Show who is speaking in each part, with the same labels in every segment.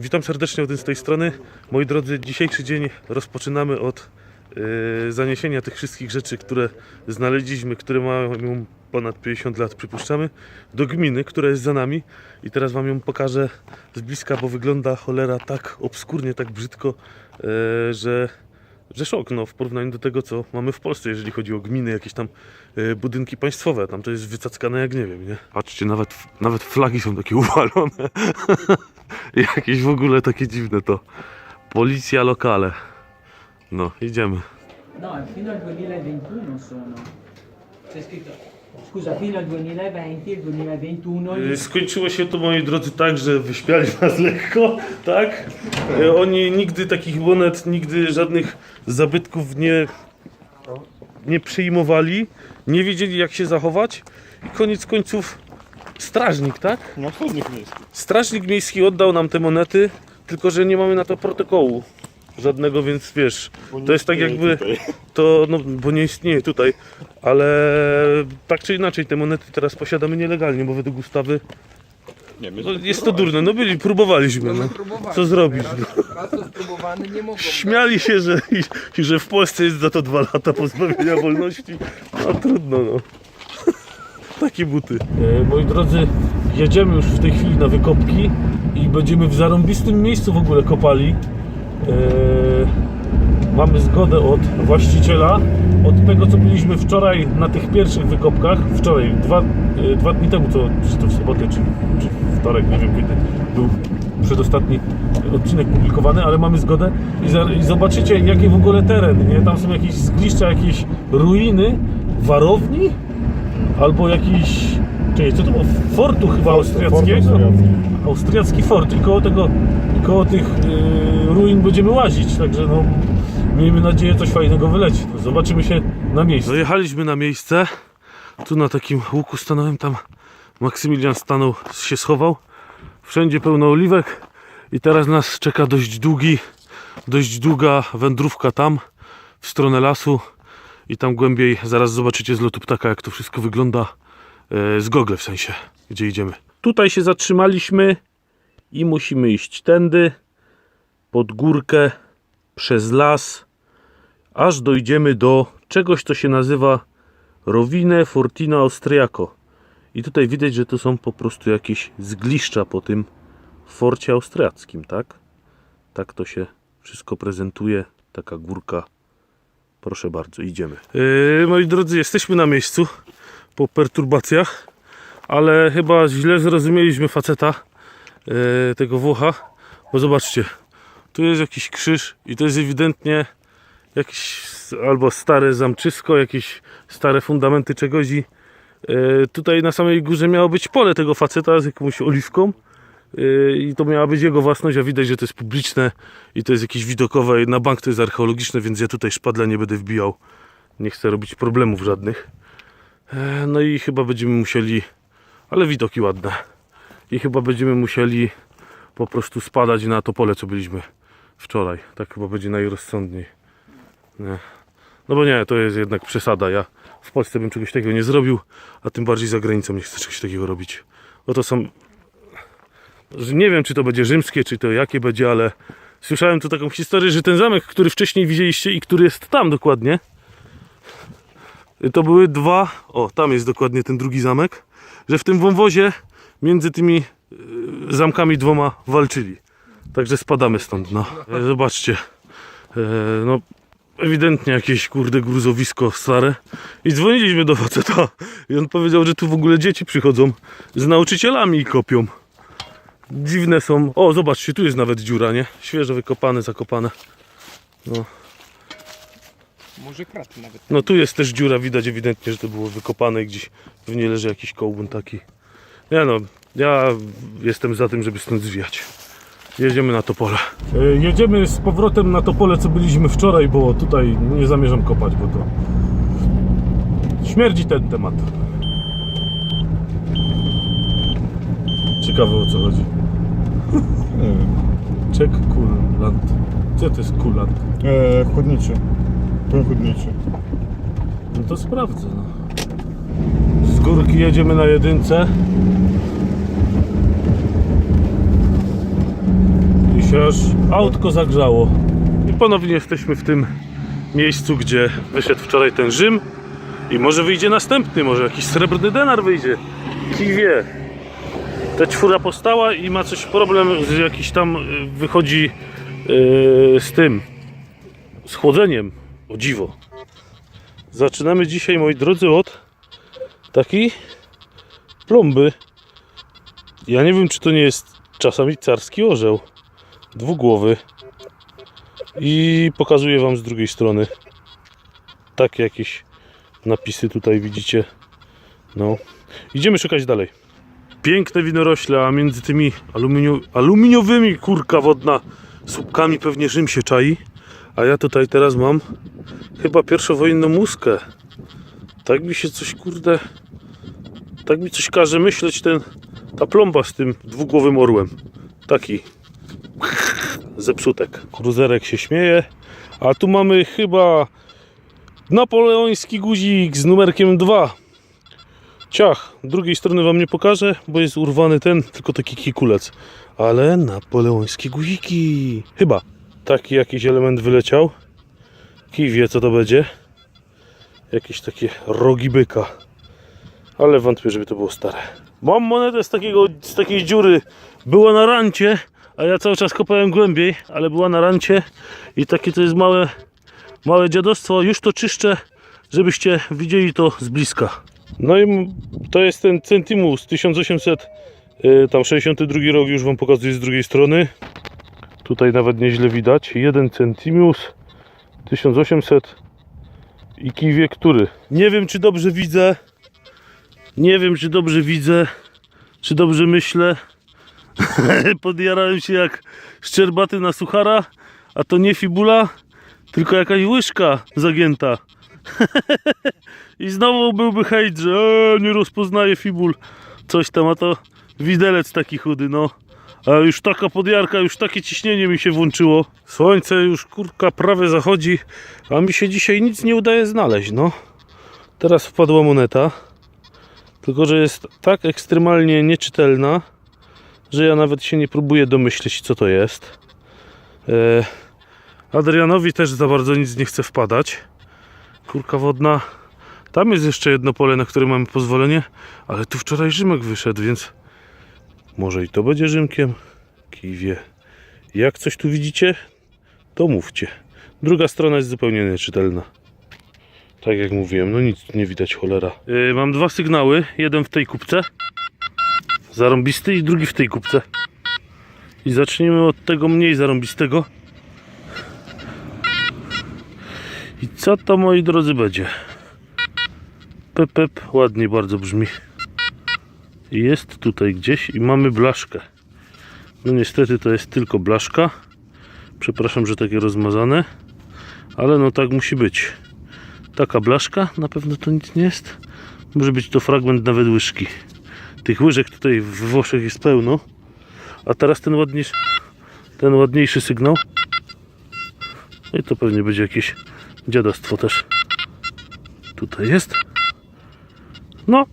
Speaker 1: Witam serdecznie od z tej strony. Moi drodzy, dzisiejszy dzień rozpoczynamy od e, zaniesienia tych wszystkich rzeczy, które znaleźliśmy, które mają ponad 50 lat, przypuszczamy, do gminy, która jest za nami. I teraz Wam ją pokażę z bliska, bo wygląda cholera tak obskurnie, tak brzydko, e, że, że szok no, w porównaniu do tego, co mamy w Polsce, jeżeli chodzi o gminy, jakieś tam e, budynki państwowe. Tam to jest wycackane jak nie wiem, nie? Patrzcie, nawet, nawet flagi są takie uwalone. Jakieś w ogóle takie dziwne to. Policja lokale. No, idziemy.
Speaker 2: No, fino al 2021 sono. C'è scritto. Scusa, fino al 2020 e il 2021.
Speaker 1: Y, Skończyło się to, moi drodzy, tak, że wyśmiali nas lekko, tak? Y, Oni nigdy takich monet, nigdy żadnych zabytków nie, nie przyjmowali, nie wiedzieli jak się zachować i koniec końców strażnik, tak?
Speaker 3: No chodnik miejski.
Speaker 1: Strażnik miejski oddał nam te monety, tylko że nie mamy na to protokołu żadnego, więc wiesz,
Speaker 3: Bo nie
Speaker 1: to jest tak
Speaker 3: istnieje
Speaker 1: jakby,
Speaker 3: tutaj.
Speaker 1: to, no, bo nie istnieje tutaj, ale tak czy inaczej te monety teraz posiadamy nielegalnie, bo według ustawy
Speaker 3: Nie, my
Speaker 1: no, jest to durne, no byli, próbowaliśmy, no.
Speaker 4: Próbowali.
Speaker 1: Co zrobić?
Speaker 4: Raz, raz to spróbowany nie mogą.
Speaker 1: Śmiali się, że, i, że w Polsce jest za to dwa lata pozbawienia wolności, a trudno no. Takie buty. E, moi drodzy, jedziemy już w tej chwili na wykopki i będziemy w zarąbistym miejscu w ogóle kopali. E, mamy zgodę od właściciela, od tego co byliśmy wczoraj na tych pierwszych wykopkach, wczoraj, dwa, e, dwa dni temu, co, czy to w sobotę, czy, czy wtorek, nie wiem kiedy był przedostatni odcinek publikowany, ale mamy zgodę i, za, i zobaczycie jaki w ogóle teren, nie? Tam są jakieś zgliszcza, jakieś ruiny, warowni, albo jakiś, czyli co to było, fortu chyba austriackiego,
Speaker 3: austriacki.
Speaker 1: austriacki fort. I koło tego, koło tych yy, ruin będziemy łazić, także no miejmy nadzieję coś fajnego wyleci. Zobaczymy się na miejscu. Dojechaliśmy na miejsce, tu na takim łuku stanąłem, tam Maksymilian stanął, się schował, wszędzie pełno oliwek. I teraz nas czeka dość długi, dość długa wędrówka tam, w stronę lasu i tam głębiej zaraz zobaczycie z lotu ptaka jak to wszystko wygląda e, z gogle w sensie, gdzie idziemy. Tutaj się zatrzymaliśmy i musimy iść tędy, pod górkę, przez las, aż dojdziemy do czegoś, co się nazywa Rowine Fortina Austriaco. I tutaj widać, że to są po prostu jakieś zgliszcza po tym forcie austriackim, tak? Tak to się wszystko prezentuje, taka górka. Proszę bardzo, idziemy. Yy, moi drodzy, jesteśmy na miejscu po perturbacjach, ale chyba źle zrozumieliśmy faceta, yy, tego Włocha, bo zobaczcie, tu jest jakiś krzyż i to jest ewidentnie jakieś albo stare zamczysko, jakieś stare fundamenty czegoś i yy, tutaj na samej górze miało być pole tego faceta z jakąś oliwką i to miała być jego własność, a widać, że to jest publiczne i to jest jakieś widokowe, na bank to jest archeologiczne, więc ja tutaj szpadla nie będę wbijał, nie chcę robić problemów żadnych. E, No i chyba będziemy musieli, ale widoki ładne. I chyba będziemy musieli po prostu spadać na to pole, co byliśmy wczoraj. Tak chyba będzie najrozsądniej. Nie. No bo nie, to jest jednak przesada. Ja w Polsce bym czegoś takiego nie zrobił, a tym bardziej za granicą nie chcę czegoś takiego robić. Bo to są. Nie wiem, czy to będzie rzymskie, czy to jakie będzie, ale słyszałem tu taką historię, że ten zamek, który wcześniej widzieliście i który jest tam dokładnie, to były dwa, o tam jest dokładnie ten drugi zamek, że w tym wąwozie między tymi y, zamkami dwoma walczyli. Także spadamy stąd, no. E, Zobaczcie. E, no, ewidentnie jakieś kurde gruzowisko stare. I dzwoniliśmy do faceta i on powiedział, że tu w ogóle dzieci przychodzą z nauczycielami i kopią. Dziwne są. O, zobaczcie, tu jest nawet dziura, nie? Świeżo wykopane, zakopane. No.
Speaker 4: Może kraty nawet.
Speaker 1: No tu jest też dziura, widać ewidentnie, że to było wykopane i gdzieś pewnie leży jakiś kołbun taki. Nie no, ja jestem za tym, żeby stąd zwijać. Jedziemy na to pole. Jedziemy z powrotem na to pole, co byliśmy wczoraj, bo tutaj nie zamierzam kopać, bo to śmierdzi ten temat. Ciekawe o co chodzi.
Speaker 3: Nie wiem.
Speaker 1: Czek kulant. Co to jest kulant?
Speaker 3: E, chodniczy. Płyn.
Speaker 1: No to sprawdzę. No. Z górki jedziemy na jedynce. się aż autko zagrzało. I ponownie jesteśmy w tym miejscu, gdzie wyszedł wczoraj ten Rzym. I może wyjdzie następny, może jakiś srebrny denar wyjdzie. Kij wie. Ta czwóra postała i ma coś problem, że jakiś tam y, wychodzi yy, z tym, z chłodzeniem. O dziwo. Zaczynamy dzisiaj, moi drodzy, od takiej plomby. Ja nie wiem, czy to nie jest czasami carski orzeł. Dwugłowy. I pokazuję Wam z drugiej strony. Takie jakieś napisy tutaj widzicie. No. Idziemy szukać dalej. Piękne winorośle, a między tymi aluminiu, aluminiowymi kurka wodna słupkami pewnie Rzym się czai. A ja tutaj teraz mam chyba pierwszowojenną muskę. Tak mi się coś kurde. Tak mi coś każe myśleć ten ta plomba z tym dwugłowym orłem. Taki zepsutek. Kruzerek się śmieje. A tu mamy chyba napoleoński guzik z numerkiem 2. Ciach, drugiej strony wam nie pokażę, bo jest urwany ten, tylko taki kikulec. Ale napoleońskie guziki. Chyba. Taki jakiś element wyleciał. Kij wie co to będzie. Jakieś takie rogi byka. Ale wątpię, żeby to było stare. Mam monetę z, takiego, z takiej dziury. Była na rancie, a ja cały czas kopałem głębiej, ale była na rancie i takie to jest małe, małe dziadostwo. Już to czyszczę, żebyście widzieli to z bliska. No i to jest ten Centimus 1862 rok, już wam pokazuję z drugiej strony. Tutaj nawet nieźle widać. Jeden Centimus 1800 i kij wie który. Nie wiem czy dobrze widzę. Nie wiem czy dobrze widzę. Czy dobrze myślę. Podjarałem się jak szczerbaty na suchara, a to nie fibula, tylko jakaś łyżka zagięta. I znowu byłby hejt, że e, nie rozpoznaje fibul. Coś tam, a to widelec taki chudy, no. A już taka podjarka, już takie ciśnienie mi się włączyło. Słońce już kurka prawie zachodzi, a mi się dzisiaj nic nie udaje znaleźć, no. Teraz wpadła moneta. Tylko, że jest tak ekstremalnie nieczytelna, że ja nawet się nie próbuję domyślić, co to jest. E, Adrianowi też za bardzo nic nie chce wpadać. Kurka wodna. Tam jest jeszcze jedno pole, na które mamy pozwolenie, ale tu wczoraj Rzymek wyszedł, więc może i to będzie Rzymkiem. Kiwie. Jak coś tu widzicie, to mówcie. Druga strona jest zupełnie nieczytelna. Tak jak mówiłem, no nic tu nie widać, cholera. Yy, mam dwa sygnały, jeden w tej kupce. Zarąbisty i drugi w tej kupce. I zaczniemy od tego mniej zarąbistego. I co to moi drodzy będzie? Pep, pep, ładnie bardzo brzmi. Jest tutaj gdzieś i mamy blaszkę. No niestety to jest tylko blaszka. Przepraszam, że takie rozmazane. Ale no tak musi być. Taka blaszka, na pewno to nic nie jest. Może być to fragment nawet łyżki. Tych łyżek tutaj w Włoszech jest pełno. A teraz ten ładniejszy, ten ładniejszy sygnał. I to pewnie będzie jakieś dziadostwo też. Tutaj jest. No,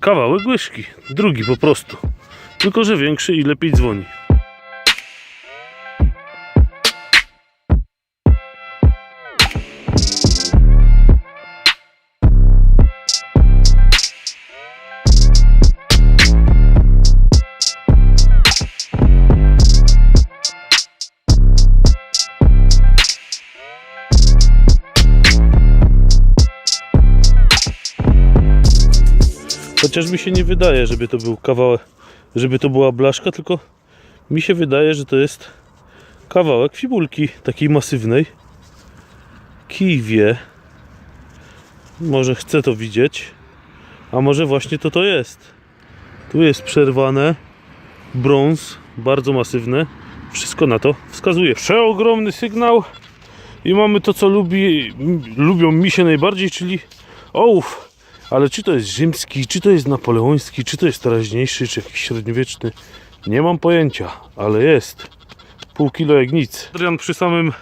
Speaker 1: kawałek łyżki. Drugi po prostu. Tylko, że większy i lepiej dzwoni. Chociaż mi się nie wydaje, żeby to był kawałek, żeby to była blaszka, tylko mi się wydaje, że to jest kawałek fibulki takiej masywnej. Kij wie. Może chce to widzieć, a może właśnie to to jest. Tu jest przerwane, brąz, bardzo masywne. Wszystko na to wskazuje. Przeogromny sygnał i mamy to, co lubi, lubią mi się najbardziej, czyli ołów. Ale czy to jest rzymski, czy to jest napoleoński, czy to jest teraźniejszy, czy jakiś średniowieczny, nie mam pojęcia, ale jest. Pół kilo jak nic. Adrian przy samym,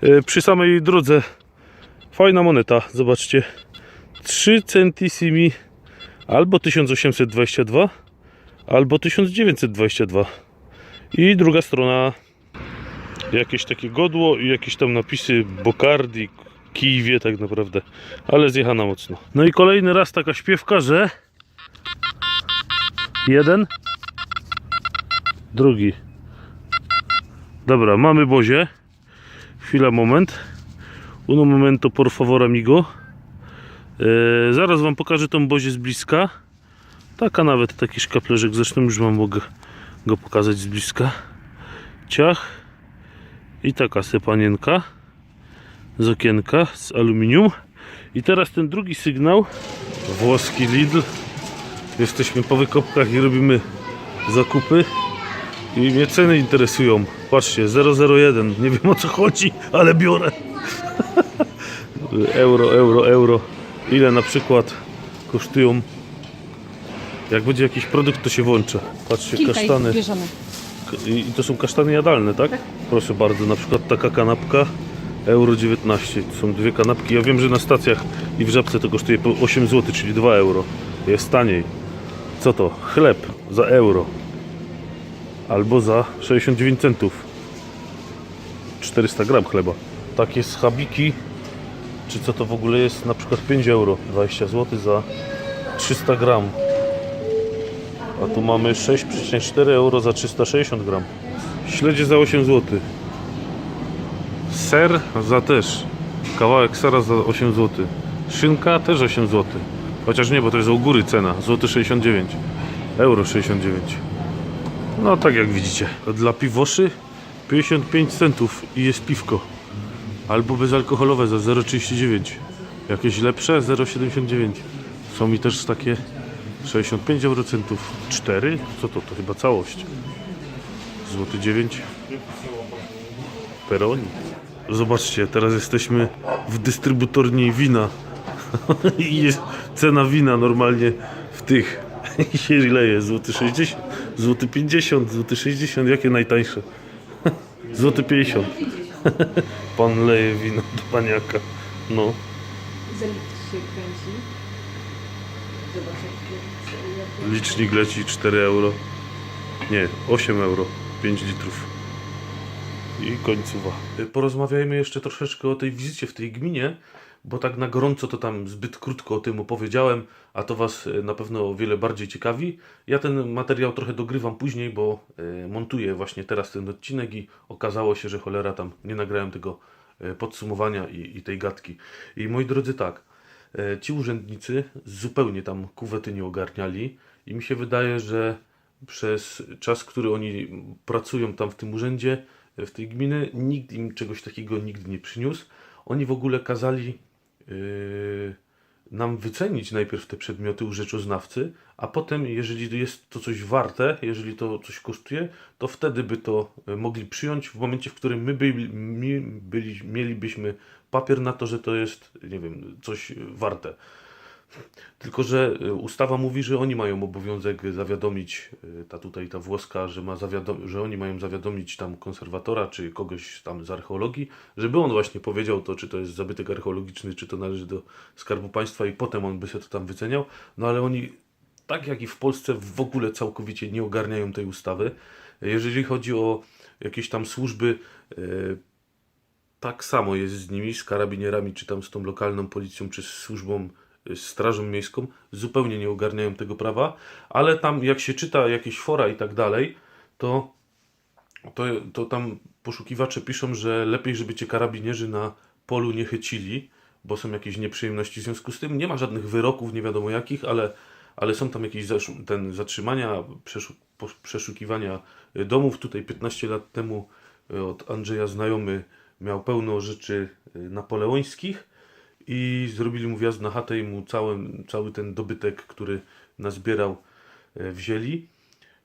Speaker 1: e, przy samej drodze. Fajna moneta, zobaczcie. 3 centissimi albo 1822, albo 1922. I druga strona Jakieś takie godło i jakieś tam napisy Bokardi, Kijwie tak naprawdę. Ale zjechana mocno. No i kolejny raz taka śpiewka, że... Jeden. Drugi. Dobra, mamy bozie. Chwila, moment. Uno momento, por favor, amigo. Eee, zaraz wam pokażę tą bozię z bliska. Taka nawet taki szkaplerzyk, zresztą już wam mogę go pokazać z bliska. Ciach. I taka sepanienka z okienka z aluminium. I teraz ten drugi sygnał. Włoski Lidl. Jesteśmy po wykopkach i robimy zakupy. I mnie ceny interesują. Patrzcie, 001. Nie wiem o co chodzi, ale biorę. euro, euro, euro. Ile na przykład kosztują. Jak będzie jakiś produkt, to się włącza. Patrzcie,
Speaker 5: Kilka
Speaker 1: kasztany.
Speaker 5: ich bierzemy.
Speaker 1: I, I to są kasztany jadalne, tak? Proszę bardzo, na przykład taka kanapka euro 19. To są dwie kanapki. Ja wiem, że na stacjach i w Żabce to kosztuje po 8 zł, czyli 2 euro. Jest taniej. Co to? Chleb za euro. Albo za 69 centów. 400 gram chleba. Takie schabiki, czy co to w ogóle jest? Na przykład 5 euro. 20 zł za 300 gram. A tu mamy 6,4 euro za 360 gram. Śledzie za 8 zł. Ser za też. Kawałek sera za 8 zł. Szynka też 8 zł. Chociaż nie, bo to jest u góry cena. Złoty 69. Euro 69. No tak jak widzicie. Dla piwoszy 55 centów i jest piwko. Albo bezalkoholowe za 0,39. Jakieś lepsze 0,79. Są mi też takie 65 eurocentów. 4? Co to? To chyba całość. Złoty 9. Peroni. Zobaczcie, teraz jesteśmy w dystrybutorni wina. I jest cena wina normalnie w tych. I się leje. Złoty 60, złoty 50, złoty 60. Jakie najtańsze? Złoty 50. Pan leje wino do paniaka. No.
Speaker 5: Za litr się kręci. Zobacz jak
Speaker 1: Licznik leci 4 euro. Nie, 8 euro. 5 litrów. I końcowa. Porozmawiajmy jeszcze troszeczkę o tej wizycie w tej gminie, bo tak na gorąco to tam zbyt krótko o tym opowiedziałem, a to Was e, na pewno o wiele bardziej ciekawi. Ja ten materiał trochę dogrywam później, bo e, montuję właśnie teraz ten odcinek i okazało się, że cholera tam nie nagrałem tego podsumowania i, i tej gadki. I moi drodzy, tak, ci urzędnicy zupełnie tam kuwety nie ogarniali i mi się wydaje, że przez czas, który oni pracują tam w tym urzędzie, w tej gminy, nikt im czegoś takiego nigdy nie przyniósł. Oni w ogóle kazali yy, nam wycenić najpierw te przedmioty u rzeczoznawcy, a potem, jeżeli jest to coś warte, jeżeli to coś kosztuje, to wtedy by to e, mogli przyjąć w momencie, w którym my, byli, my byli, mielibyśmy papier na to, że to jest, nie wiem, coś warte. Tylko, że y, ustawa mówi, że oni mają obowiązek zawiadomić, y, ta tutaj ta włoska, że, ma zawiadom- że oni mają zawiadomić tam konserwatora czy kogoś tam z archeologii, żeby on właśnie powiedział to, czy to jest zabytek archeologiczny, czy to należy do Skarbu Państwa i potem on by się to tam wyceniał. No ale oni, tak jak i w Polsce, w ogóle całkowicie nie ogarniają tej ustawy. Jeżeli chodzi o jakieś tam służby, y, tak samo jest z nimi, z karabinierami, czy tam z tą lokalną policją, czy z służbą, strażą miejską, zupełnie nie ogarniają tego prawa, ale tam jak się czyta jakieś fora i tak dalej, to, to, to tam poszukiwacze piszą, że lepiej, żeby cię karabinierzy na polu nie chycili, bo są jakieś nieprzyjemności w związku z tym. Nie ma żadnych wyroków, nie wiadomo jakich, ale, ale są tam jakieś ten, zatrzymania, przeszukiwania domów. Tutaj 15 lat temu y, od Andrzeja znajomy miał pełno rzeczy y, napoleońskich i zrobili mu wjazd na chatę i mu cały, cały ten dobytek, który nazbierał, y, wzięli.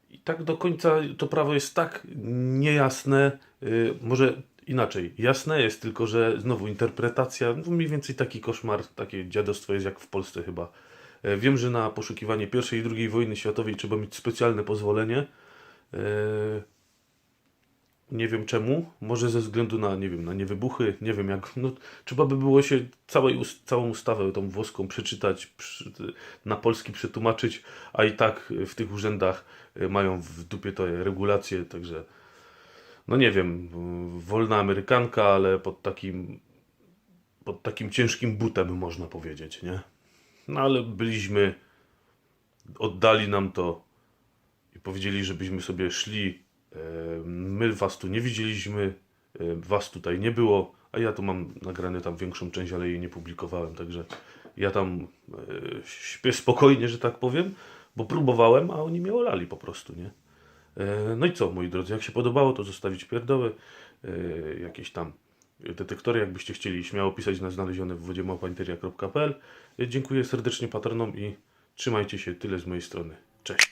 Speaker 1: I tak do końca to prawo jest tak niejasne, y, może inaczej. Jasne jest, tylko że znowu interpretacja, no mniej więcej taki koszmar, takie dziadostwo jest jak w Polsce chyba. E, Wiem, że na poszukiwanie I i II wojny światowej trzeba mieć specjalne pozwolenie. Nie wiem czemu, może ze względu na, nie wiem, na niewybuchy, nie wiem jak, no, trzeba by było się całej, całą ustawę tą włoską przeczytać, przy, na polski przetłumaczyć, a i tak w tych urzędach y, mają w dupie te regulacje, także no nie wiem, wolna amerykanka, ale pod takim, pod takim ciężkim butem można powiedzieć, nie? No ale byliśmy, oddali nam to i powiedzieli, żebyśmy sobie szli. My was tu nie widzieliśmy, was tutaj nie było, a ja tu mam nagrane tam większą część, ale jej nie publikowałem, także ja tam e, śpię spokojnie, że tak powiem, bo próbowałem, a oni mnie olali po prostu, nie? E, No i co, moi drodzy, jak się podobało, to zostawić pierdoły, e, jakieś tam detektory, jakbyście chcieli, śmiało pisać na znalezione w wodziemałpainteria.pl. E, Dziękuję serdecznie patronom i trzymajcie się, tyle z mojej strony. Cześć!